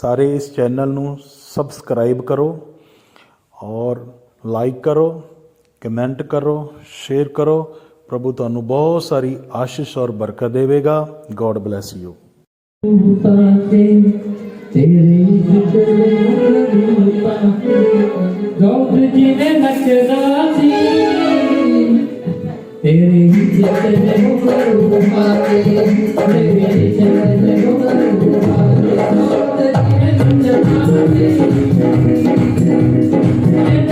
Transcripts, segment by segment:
ਸਾਰੇ ਇਸ ਚੈਨਲ ਨੂੰ ਸਬਸਕ੍ਰਾਈਬ ਕਰੋ ਔਰ ਲਾਈਕ ਕਰੋ, ਕਮੈਂਟ ਕਰੋ, ਸ਼ੇਅਰ ਕਰੋ। ਪ੍ਰਭੂ ਤੁਹਾਨੂੰ ਬਹੁਤ ਸਾਰੀ ਆਸ਼ੀਸ਼ ਔਰ ਬਰਕਤ ਦੇਵੇਗਾ। ਗੋਡ ਬlesਸ ਯੂ ਪਾਤੇ ਤੇਰੇ ਜਿਤਨੇ ਪਾਤੇ ਗੌਰ ਜਿਵੇਂ ਨੱਚਦਾ ਸੀ ਤੇਰੇ ਜਿਤਨੇ ਮੁਕਰੂ ਤੇਰੇ ਜਿਤਨੇ ਮੁਕਰੂ Thank you.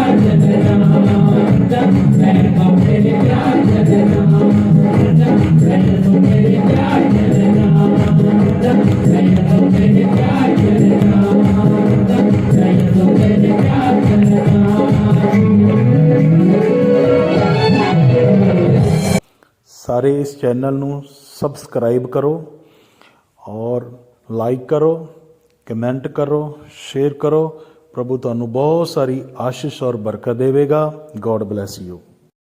ਸਾਰੇ ਇਸ ਚੈਨਲ ਨੂੰ ਸਬਸਕ੍ਰਾਈਬ ਕਰੋ ਔਰ ਲਾਈਕ ਕਰੋ, ਕਮੈਂਟ ਕਰੋ, ਸ਼ੇਅਰ ਕਰੋ। ਪ੍ਰਭੂ ਤੁਹਾਨੂੰ ਬਹੁਤ ਸਾਰੀ ਆਸ਼ੀਸ਼ ਔਰ ਬਰਕਤ ਦੇਵੇਗਾ। God bless you